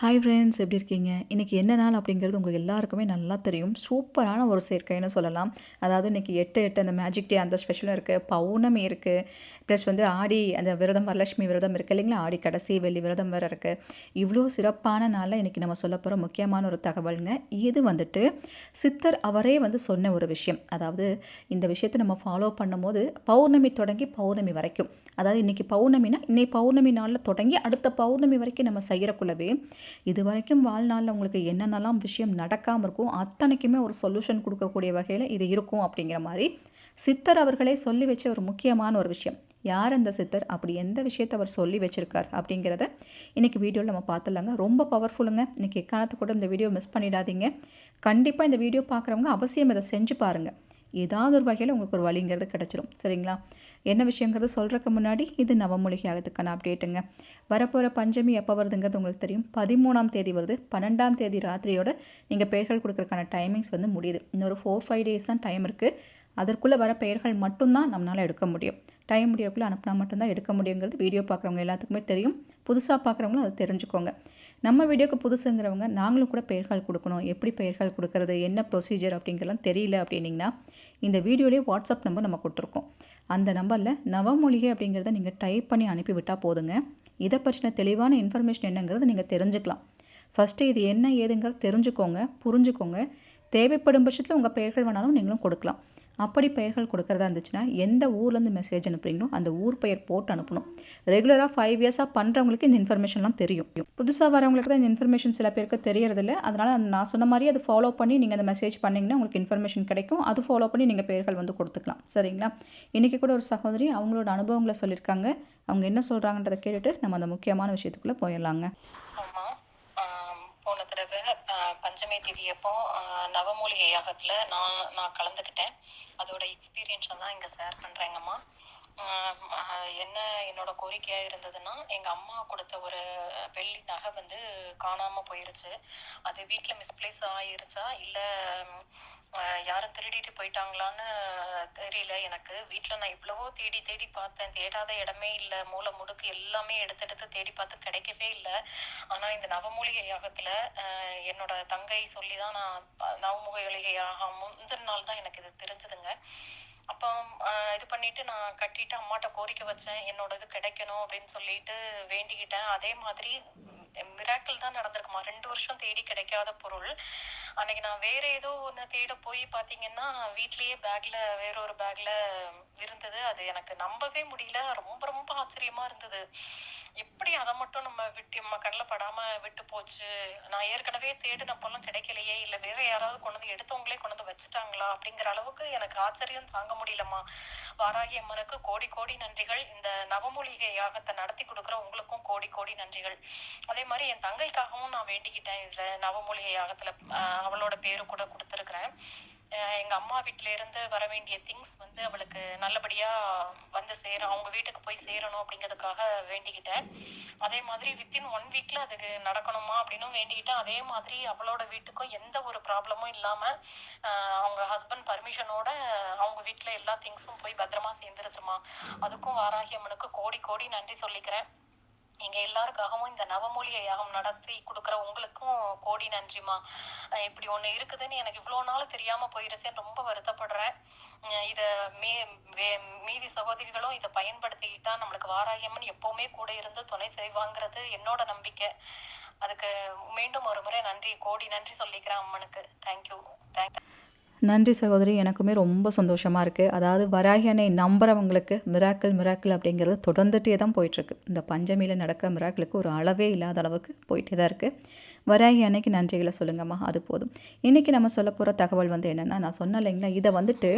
Hi friends எப்படி இருக்கீங்க? இன்றைக்கி என்ன நாள் அப்படிங்கிறது உங்களுக்கு எல்லாருக்குமே நல்லா தெரியும். சூப்பரான ஒரு சேர்க்கைன்னு சொல்லலாம். அதாவது இன்றைக்கி எட்டு எட்டு அந்த மேஜிக் டே அந்த ஸ்பெஷலும் இருக்குது பௌர்ணமி இருக்குது ப்ளஸ் வந்து ஆடி அந்த விரதம் வரலட்சுமி விரதம் இருக்குது இல்லைங்களா? ஆடி கடைசி வெள்ளி விரதம் வேறு இருக்குது இவ்வளோ சிறப்பான நாளில் இன்றைக்கி நம்ம சொல்ல போகிற முக்கியமான ஒரு தகவலுங்க இது வந்துட்டு சித்தர் அவரே வந்து சொன்ன ஒரு விஷயம். அதாவது இந்த விஷயத்தை நம்ம ஃபாலோ பண்ணும்போது பௌர்ணமி தொடங்கி பௌர்ணமி வரைக்கும். அதாவது இன்றைக்கி பௌர்ணமினா இன்னைக்கு பௌர்ணமி நாளில் தொடங்கி அடுத்த பௌர்ணமி வரைக்கும் நம்ம செய்கிறக்குள்ளவே இது வரைக்கும் வாழ்நாளில் உங்களுக்கு என்னென்னலாம் விஷயம் நடக்காமல் இருக்கும் அத்தனைக்குமே ஒரு சொல்யூஷன் கொடுக்கக்கூடிய வகையில் இது இருக்கும் அப்படிங்கிற மாதிரி சித்தர் அவர்களே சொல்லி வச்ச ஒரு முக்கியமான ஒரு விஷயம். யார் அந்த சித்தர்? அப்படி எந்த விஷயத்தை அவர் சொல்லி வச்சிருக்கார் அப்படிங்கிறத இன்றைக்கி வீடியோவில் நம்ம பார்த்துலாங்க ரொம்ப பவர்ஃபுல்லுங்க இன்றைக்கி எக்காலத்து கூட இந்த வீடியோ மிஸ் பண்ணிடாதீங்க. கண்டிப்பாக இந்த வீடியோ பார்க்குறவங்க அவசியம் இதை செஞ்சு பாருங்கள் ஏதாவது ஒரு வகையில் உங்களுக்கு ஒரு வழிங்கிறது கிடச்சிரும். சரிங்களா? என்ன விஷயங்கிறது சொல்கிறதுக்கு முன்னாடி இது நவமூலிகை ஆகிறதுக்கான அப்டேட்டுங்க வரப்போகிற பஞ்சமி எப்போ வருதுங்கிறது உங்களுக்கு தெரியும். பதிமூணாம் தேதி வருது. பன்னெண்டாம் தேதி ராத்திரியோட நீங்கள் பெயர்கள் கொடுக்குறதுக்கான டைமிங்ஸ் வந்து முடியுது. இன்னொரு ஃபோர் ஃபைவ் டேஸ் தான் டைம் இருக்குது அதற்குள்ளே வர பெயர்கள் மட்டும்தான் நம்மளால் எடுக்க முடியும். டைம் முடியக்குள்ளே அனுப்பினா மட்டும்தான் எடுக்க முடியுங்கிறது வீடியோ பார்க்குறவங்க எல்லாத்துக்குமே தெரியும். புதுசாக பார்க்குறவங்களும் அதை தெரிஞ்சுக்கோங்க. நம்ம வீடியோக்கு புதுசுங்கிறவங்க நாங்களும் கூட பெயர்கள் கொடுக்கணும். எப்படி பெயர்கள் கொடுக்கறது? என்ன ப்ரொசீஜர் அப்படிங்கிறலாம் தெரியல அப்படின்னிங்கன்னா இந்த வீடியோலேயே வாட்ஸ்அப் நம்பர் நம்ம கொடுத்துருக்கோம். அந்த நம்பரில் நவமொழிகை அப்படிங்கிறத நீங்கள் டைப் பண்ணி அனுப்பிவிட்டால் போதுங்க. இதை பற்றின தெளிவான இன்ஃபர்மேஷன் என்னங்கிறத நீங்கள் தெரிஞ்சுக்கலாம். ஃபஸ்ட்டு இது என்ன ஏதுங்கிறத தெரிஞ்சுக்கோங்க புரிஞ்சுக்கோங்க. தேவைப்படும் பட்சத்தில் உங்கள் பெயர்கள் வேணாலும் நீங்களும் கொடுக்கலாம். அப்படி பெயர்கள் கொடுக்குறதா இருந்துச்சுன்னா எந்த ஊர்லேருந்து மெசேஜ் அனுப்புறீங்களோ அந்த ஊர் பெயர் போட்டு அனுப்பணும். ரெகுலராக ஃபைவ் இயர்ஸாக பண்ணுறவங்களுக்கு இந்த இன்ஃபர்மேஷன்லாம் தெரியும். புதுசாக வரவங்களுக்கு தான் இந்த இன்ஃபர்மேஷன் சில பேருக்கு தெரியறதில்ல. அதனால் நான் சொன்ன மாதிரி அதை ஃபாலோ பண்ணி நீங்கள் அந்த மெசேஜ் பண்ணிங்கன்னா உங்களுக்கு இன்ஃபர்மேஷன் கிடைக்கும். அது ஃபாலோ பண்ணி நீங்கள் பெயர்கள் வந்து கொடுத்துக்கலாம். சரிங்களா? இன்றைக்கி கூட ஒரு சகோதரி அவங்களோட அனுபவங்களை சொல்லியிருக்காங்க. அவங்க என்ன சொல்கிறாங்கன்றதை கேட்டுட்டு நம்ம அந்த முக்கியமான விஷயத்துக்குள்ளே போயிடலாங்க. போன தடவை பஞ்சமி திதி அப்போ நவமூலிகை யாகத்துல நான் நான் கலந்துக்கிட்டேன். அதோட எக்ஸ்பீரியன்ஸை தான் இங்க ஷேர் பண்றேங்கம்மா. என்ன என்னோட கோரிக்கையா இருந்ததுன்னா எங்க அம்மா கொடுத்த ஒரு வெள்ளி நகை வந்து காணாம போயிருச்சு. அது வீட்டில் மிஸ்பிளேஸ் ஆயிருச்சா? இல்ல யாரும் திருடிட்டு போயிட்டாங்களான்னு தெரியல எனக்கு. வீட்டில் நான் இவ்வளவோ தேடி தேடி பார்த்தேன். தேடாத இடமே இல்ல. மூளை முடுக்கு எல்லாமே எடுத்து எடுத்து தேடி பார்த்து கிடைக்கவே இல்லை. ஆனா இந்த நவமூலிகை யாகத்துல என்னோட தங்கை சொல்லிதான் நான் நவமுக நவமூலிகை யாகம் முந்தின நாள் தான் எனக்கு இது தெரிஞ்சதுங்க. அப்போ இது பண்ணிட்டு நான் கட்டிட்டு அம்மாட்ட கோரிக்கை வச்சேன் என்னோட இது கிடைக்கணும் அப்படின்னு சொல்லிட்டு வேண்டிக்கிட்டேன். அதே மாதிரி மிராக்கிள் தான் நடந்திருக்குமா? ரெண்டு வருஷம் தேடி கிடைக்காத பொருள். அன்னைக்கு நான் வேற ஏதோ ஒன்று தேட போய் பார்த்தீங்கன்னா வீட்லயே பேக்ல வேற ஒரு பேக்ல இருந்தது. அது எனக்கு நம்பவே முடியல. ரொம்ப ரொம்ப ஆச்சரியமா இருந்தது. எப்படி அதை மட்டும் நம்ம விட்டு நம்ம கண்ணில் படாம விட்டு போச்சு? நான் ஏற்கனவே தேடினப்பெல்லாம் கிடைக்கலையே. இல்லை வேற யாராவது கொண்டு வந்து எடுத்தவங்களே கொண்டு வந்து வச்சுட்டாங்களா? அப்படிங்கிற அளவுக்கு எனக்கு ஆச்சரியம் தாங்க முடியலம்மா. வாராகி அம்மனுக்கு கோடி கோடி நன்றிகள். இந்த நவமூலிகை யாகத்தை நடத்தி கொடுக்குற உங்களுக்கும் கோடி கோடி நன்றிகள். அதே மாதிரி என் தங்கைக்காகவும் நான் வேண்டிக்கிட்டேன். இதுல நவமூலிகை யாகத்துல அவளோட பேரு கூட கொடுத்துருக்குறேன். எங்க அம்மா வீட்டுல இருந்து வர வேண்டிய திங்ஸ் வந்து அவளுக்கு நல்லபடியா வந்து சேரும் அவங்க வீட்டுக்கு போய் சேரணும் அப்படிங்கிறதுக்காக வேண்டிக்கிட்டேன். அதே மாதிரி வித்தின் ஒன் வீக்ல அதுக்கு நடக்கணுமா அப்படின்னும் வேண்டிக்கிட்டேன். அதே மாதிரி அவளோட வீட்டுக்கும் எந்த ஒரு ப்ராப்ளமும் இல்லாம அவங்க ஹஸ்பண்ட் பர்மிஷனோட அவங்க வீட்டுல எல்லா திங்ஸும் போய் பத்திரமா சேர்ந்துருச்சுமா. அதுக்கும் வாராகி அம்மனுக்கு கோடி கோடி நன்றி சொல்லிக்கிறேன். எங்க எல்லாருக்காகவும் இந்த நவமூலிகை யாகம் நடத்தி கொடுக்குற உங்களுக்கும் கோடி நன்றிமா இப்படி ஒண்ணு இருக்குதுன்னு எனக்கு இவ்வளவு நாள் தெரியாம போயிருச்சேன்னு ரொம்ப வருத்தப்படுறேன். இதை இத மீ வே- மீதி சகோதரிகளும் இதை பயன்படுத்திக்கிட்டா நம்மளுக்கு வாராயம்மன் எப்பவுமே கூட இருந்து துணை செய்வாங்கிறது என்னோட நம்பிக்கை. அதுக்கு மீண்டும் ஒரு முறை நன்றி கோடி நன்றி சொல்லிக்கிறேன் அம்மனுக்கு. தேங்க்யூ தேங்க் நன்றி சகோதரி. எனக்குமே ரொம்ப சந்தோஷமாக இருக்குது அதாவது வராகி அன்னை மிராக்கிள் மிராக்கிள் அப்படிங்கிறது தொடர்ந்துட்டே தான் போயிட்டுருக்கு. இந்த பஞ்சமியில் நடக்கிற மிராக்கிளுக்கு ஒரு அளவே இல்லாத அளவுக்கு போயிட்டே தான் இருக்குது வராகி அன்னைக்கு நன்றிகளை சொல்லுங்கம்மா. அது போதும். இன்றைக்கி நம்ம சொல்ல போகிற தகவல் வந்து என்னென்னா நான் சொன்னேன் இல்லைங்களா இதை வந்துட்டு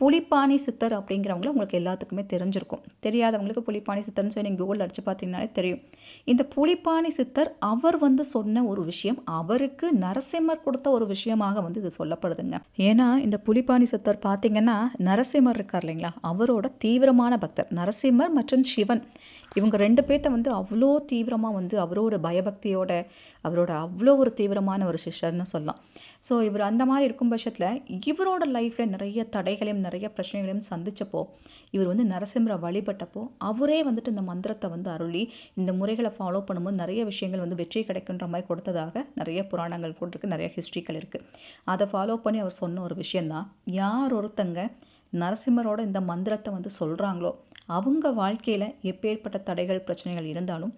புலிப்பாணி சித்தர் அப்படிங்கிறவங்கள உங்களுக்கு எல்லாத்துக்குமே தெரிஞ்சிருக்கும். தெரியாதவங்களுக்கு புலிப்பாணி சித்தர்னு சொல்லி நீங்கள் கூகுளில் அடிச்சு பார்த்தீங்கன்னாலே தெரியும். இந்த புலிப்பாணி சித்தர் அவர் வந்து சொன்ன ஒரு விஷயம் அவருக்கு நரசிம்மர் கொடுத்த ஒரு விஷயமாக வந்து இது சொல்லப்படுதுங்க. ஏன் ஏன்னா இந்த புலிபாணி சித்தர் பார்த்தீங்கன்னா நரசிம்மர் இருக்கார் இல்லைங்களா? அவரோட தீவிரமான பக்தர். நரசிம்மர் மற்றும் சிவன். இவங்க ரெண்டு பேர்த்த வந்து அவ்வளோ தீவிரமாக வந்து அவரோட பயபக்தியோட அவரோட அவ்வளோ ஒரு தீவிரமான ஒரு சிஷ்யர்னு சொல்லலாம். ஸோ இவர் அந்த மாதிரி இருக்கும் பட்சத்தில் இவரோட லைஃப்பில் நிறைய தடைகளையும் நிறைய பிரச்சனைகளையும் சந்தித்தப்போ இவர் வந்து நரசிம்மரை வழிபட்டப்போ அவரே வந்துட்டு இந்த மந்திரத்தை வந்து அருளி இந்த முறைகளை ஃபாலோ பண்ணும்போது நிறைய விஷயங்கள் வந்து வெற்றி கிடைக்குன்ற மாதிரி கொடுத்ததாக நிறைய புராணங்கள் கூட இருக்குது நிறைய ஹிஸ்ட்ரிகள் இருக்குது அதை ஃபாலோ பண்ணி அவர் சொன்ன ஒரு விஷயந்தான். யார் ஒருத்தங்க நரசிம்மரோட இந்த மந்திரத்தை வந்து சொல்கிறாங்களோ அவங்க வாழ்க்கையில் எப்பேற்பட்ட தடைகள் பிரச்சனைகள் இருந்தாலும்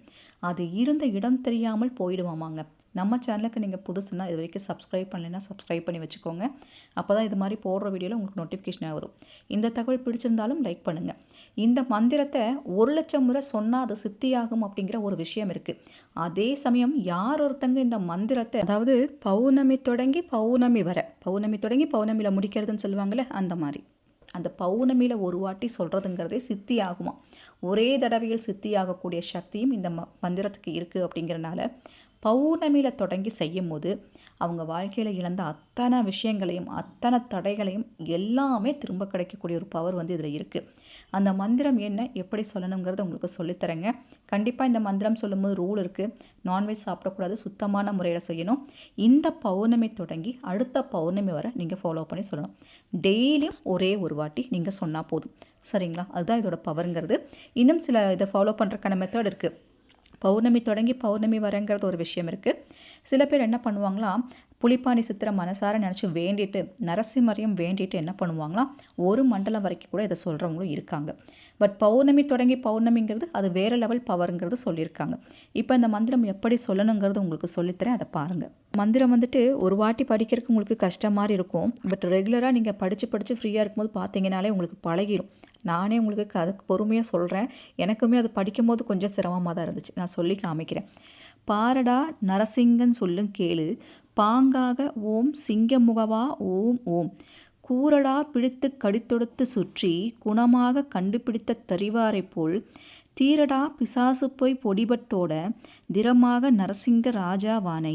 அது இருந்த இடம் தெரியாமல் போயிடுவாமாங்க நம்ம சேனலுக்கு நீங்கள் புதுசுன்னா இது வரைக்கும் சப்ஸ்கிரைப் பண்ணலைன்னா சப்ஸ்கிரைப் பண்ணி வச்சுக்கோங்க. அப்போ தான் இது மாதிரி போடுற வீடியோவில் உங்களுக்கு நோட்டிஃபிகேஷனாக வரும். இந்த தகவல் பிடிச்சிருந்தாலும் லைக் பண்ணுங்கள் இந்த மந்திரத்தை ஒரு லட்சம் முறை சொன்னால் அது சித்தியாகும் அப்படிங்கிற ஒரு விஷயம் இருக்குது அதே சமயம் யார் ஒருத்தங்க இந்த மந்திரத்தை அதாவது பௌர்ணமி தொடங்கி பௌர்ணமி வர பௌர்ணமி தொடங்கி பௌர்ணமியில் முடிக்கிறதுன்னு சொல்லுவாங்கள்ல அந்த மாதிரி. அந்த பௌர்ணமியில் ஒரு வாட்டி சொல்கிறதுங்கிறதே சித்தி ஆகுமா ஒரே தடவையில் சித்தி ஆகக்கூடிய சக்தியும் இந்த ம மந்திரத்துக்கு இருக்குது அப்படிங்கிறனால பௌர்ணமியில் தொடங்கி செய்யும் போது அவங்க வாழ்க்கையில் இழந்த அத்தனை விஷயங்களையும் அத்தனை தடைகளையும் எல்லாமே திரும்ப கிடைக்கக்கூடிய ஒரு பவர் வந்து இதில் இருக்குது அந்த மந்திரம் என்ன எப்படி சொல்லணுங்கிறத உங்களுக்கு சொல்லித்தரேங்க. கண்டிப்பாக இந்த மந்திரம் சொல்லும்போது ரூல் இருக்குது நான்வெஜ் சாப்பிடக்கூடாது சுத்தமான முறையில் செய்யணும். இந்த பௌர்ணமி தொடங்கி அடுத்த பௌர்ணமி வரை நீங்கள் ஃபாலோ பண்ணி சொல்லணும். டெய்லியும் ஒரே ஒரு வாட்டி நீங்கள் சொன்னால் போதும். சரிங்களா? அதுதான் இதோட பவருங்கிறது இன்னும் சில இதை ஃபாலோ பண்ணுறக்கான மெத்தட் இருக்குது பௌர்ணமி தொடங்கி பௌர்ணமி வரங்கிறது ஒரு விஷயம் இருக்குது சில பேர் என்ன பண்ணுவாங்களாம் புலிப்பாணி சித்திரை மனசார நினச்சி வேண்டிட்டு நரசிம்மரையும் வேண்டிட்டு என்ன பண்ணுவாங்களாம் ஒரு மண்டலம் வரைக்கும் கூட இதை சொல்கிறவங்களும் இருக்காங்க. பட் பௌர்ணமி தொடங்கி பௌர்ணமிங்கிறது அது வேறு லெவல் பவருங்கிறது சொல்லியிருக்காங்க. இப்போ இந்த மந்திரம் எப்படி சொல்லணுங்கிறது உங்களுக்கு சொல்லித்தரேன் அதை பாருங்கள் மந்திரம் வந்துட்டு ஒரு வாட்டி படிக்கிறதுக்கு உங்களுக்கு கஷ்டமாக இருக்கும். பட் ரெகுலராக நீங்கள் படித்து படித்து ஃப்ரீயாக இருக்கும்போது பார்த்தீங்கனாலே உங்களுக்கு பழகிடும் நானே உங்களுக்கு அதுக்கு பொறுமையாக சொல்கிறேன் எனக்குமே அது படிக்கும்போது கொஞ்சம் சிரமமாக தான் இருந்துச்சு. நான் சொல்லி காமிக்கிறேன். பாரடா நரசிங்கன் சொல்லும் கேளு பாங்காக ஓம் சிங்கமுகவா ஓம் ஓம். கூரடா பிடித்து கடித்தொடுத்து சுற்றி குணமாக கண்டுபிடித்த தறிவாரை போல் தீரடா பிசாசு போய் பொடிபட்டோட திரமாக நரசிங்க ராஜாவானை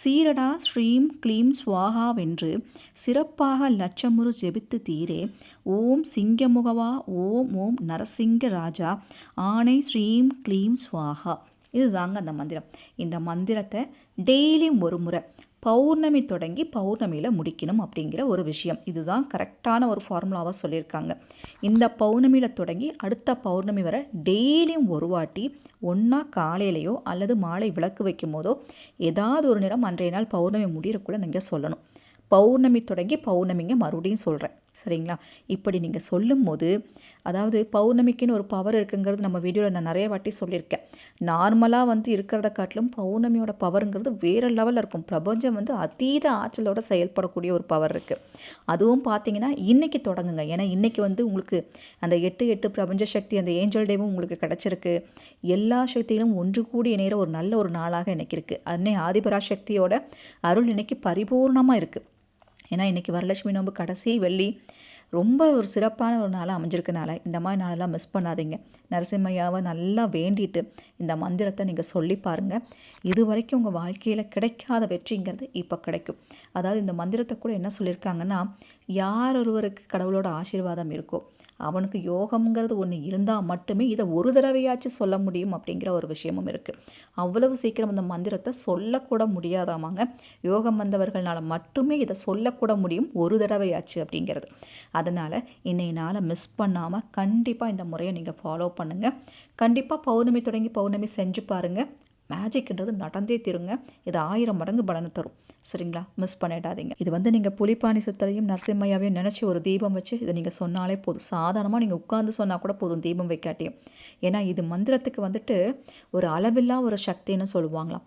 சீரடா ஸ்ரீம் க்ளீம் ஸ்வாகாவென்று சிறப்பாக லட்சமுறு ஜெபித்து தீரே. ஓம் சிங்கமுகவா ஓம் ஓம் நரசிங்க ராஜா ஆணை ஸ்ரீம் க்ளீம் ஸ்வாகா இதுதாங்க அந்த மந்திரம். இந்த மந்திரத்தை டெய்லியும் ஒரு முறை பௌர்ணமி தொடங்கி பௌர்ணமியில் முடிக்கணும் அப்படிங்கிற ஒரு விஷயம். இதுதான் கரெக்டான ஒரு ஃபார்முலாவாக சொல்லியிருக்காங்க. இந்த பௌர்ணமியில் தொடங்கி அடுத்த பௌர்ணமி வரை டெய்லியும் ஒரு வாட்டி ஒன்றா காலையிலையோ அல்லது மாலை விளக்கு வைக்கும் போதோ ஏதாவது ஒரு நேரம் அன்றைய நாள் பௌர்ணமி முடிகிறக்குள்ளே நீங்கள் சொல்லணும். பௌர்ணமி தொடங்கி பௌர்ணமிங்க மறுபடியும் சொல்கிறேன் சரிங்களா? இப்படி நீங்கள் சொல்லும் போது அதாவது பௌர்ணமிக்குன்னு ஒரு பவர் இருக்குங்கிறது நம்ம வீடியோவில் நான் நிறைய வாட்டி சொல்லியிருக்கேன். நார்மலாக வந்து இருக்கிறத காட்டிலும் பௌர்ணமியோட பவருங்கிறது வேறு லெவலில் இருக்கும். பிரபஞ்சம் வந்து அதீத ஆற்றலோட செயல்படக்கூடிய ஒரு பவர் இருக்குது அதுவும் பார்த்தீங்கன்னா இன்றைக்கி தொடங்குங்க. ஏன்னா இன்றைக்கி வந்து உங்களுக்கு அந்த எட்டு எட்டு பிரபஞ்ச சக்தி அந்த ஏஞ்சல் டேவும் உங்களுக்கு கிடச்சிருக்கு. எல்லா சக்தியிலும் ஒன்று கூடி இணைகிற ஒரு நல்ல ஒரு நாளாக இன்றைக்கி இருக்குது அன்னை ஆதிபரா சக்தியோட அருள் இன்னைக்கு பரிபூர்ணமாக இருக்குது ஏன்னா இன்றைக்கி வரலட்சுமி நோம்பு கடைசி வெள்ளி. ரொம்ப ஒரு சிறப்பான ஒரு நாளாக அமைஞ்சிருக்கனால இந்த மாதிரி நாளெல்லாம் மிஸ் பண்ணாதீங்க. நரசிம்மையாவை நல்லா வேண்டிட்டு இந்த மந்திரத்தை நீங்கள் சொல்லி பாருங்கள் இது வரைக்கும் உங்கள் வாழ்க்கையில் கிடைக்காத வெற்றிங்கிறது இப்போ கிடைக்கும். அதாவது இந்த மந்திரத்தை கூட என்ன சொல்லியிருக்காங்கன்னா யார் ஒருவருக்கு கடவுளோட ஆசீர்வாதம் இருக்கோ அவனுக்கு யோகம்ங்கிறது ஒன்று இருந்தால் மட்டுமே இதை ஒரு தடவையாச்சும் சொல்ல முடியும் அப்படிங்கிற ஒரு விஷயமும் இருக்குது அவ்வளவு சீக்கிரம் அந்த மந்திரத்தை சொல்லக்கூட முடியாதாமாங்க. யோகம் வந்தவர்களால் மட்டுமே இதை சொல்லக்கூட முடியும் ஒரு தடவையாச்சு அப்படிங்கிறது. அதனால் இன்னைய நாளை மிஸ் பண்ணாமல் கண்டிப்பாக இந்த முறையை நீங்கள் ஃபாலோ பண்ணுங்கள் கண்டிப்பாக பௌர்ணமி தொடங்கி பௌர்ணமி செஞ்சு பாருங்கள் மேஜிக்ன்றது நடந்தே தீருங்க. இது ஆயிரம் மடங்கு பலனை தரும். சரிங்களா? மிஸ் பண்ணிடாதீங்க. இது வந்து நீங்கள் புலிப்பாணி சித்தரையும் நரசிம்மையாவையும் நினச்சி ஒரு தீபம் வச்சு இதை நீங்கள் சொன்னாலே போதும். சாதாரணமாக நீங்கள் உட்காந்து சொன்னால் கூட போதும் தீபம் வைக்காட்டியும். ஏன்னா இது மந்திரத்துக்கு வந்துட்டு ஒரு அளவில்லா ஒரு சக்தின்னு சொல்லுவாங்களாம்.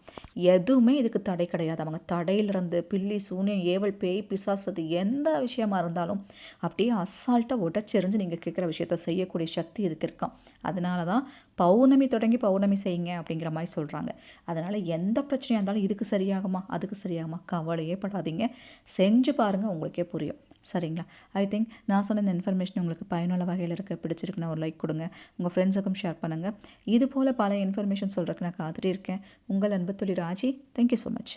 எதுவுமே இதுக்கு தடை கிடையாது. அவங்க தடையிலிருந்து பில்லி சூனியம் ஏவல் பேய் பிசாசது எந்த விஷயமா இருந்தாலும் அப்படியே அசால்ட்டாக உடச்செறிஞ்சு நீங்கள் கேட்குற விஷயத்த செய்யக்கூடிய சக்தி இதுக்கு இருக்கான் அதனால தான் பௌர்ணமி தொடங்கி பௌர்ணமி செய்யுங்க அப்படிங்கிற மாதிரி சொல்கிறாங்க அதனால் எந்த பிரச்சனையாக இருந்தாலும் இதுக்கு சரியாகுமா? அதுக்கு சரியாகுமா? கவலையே படாதீங்க. செஞ்சு பாருங்கள் உங்களுக்கே புரியும். சரிங்களா? ஐ திங்க் நான் சொன்ன இந்த இன்ஃபர்மேஷன் உங்களுக்கு பயனுள்ள வகையில் இருக்க. பிடிச்சிருக்குன்னா ஒரு லைக் கொடுங்க. உங்கள் ஃப்ரெண்ட்ஸுக்கும் ஷேர் பண்ணுங்கள் இது போல் பல இன்ஃபர்மேஷன் சொல்கிறதுக்கு நான் காத்துட்டு இருக்கேன் உங்கள் அன்பு தொழில் ராஜி. Thank you so much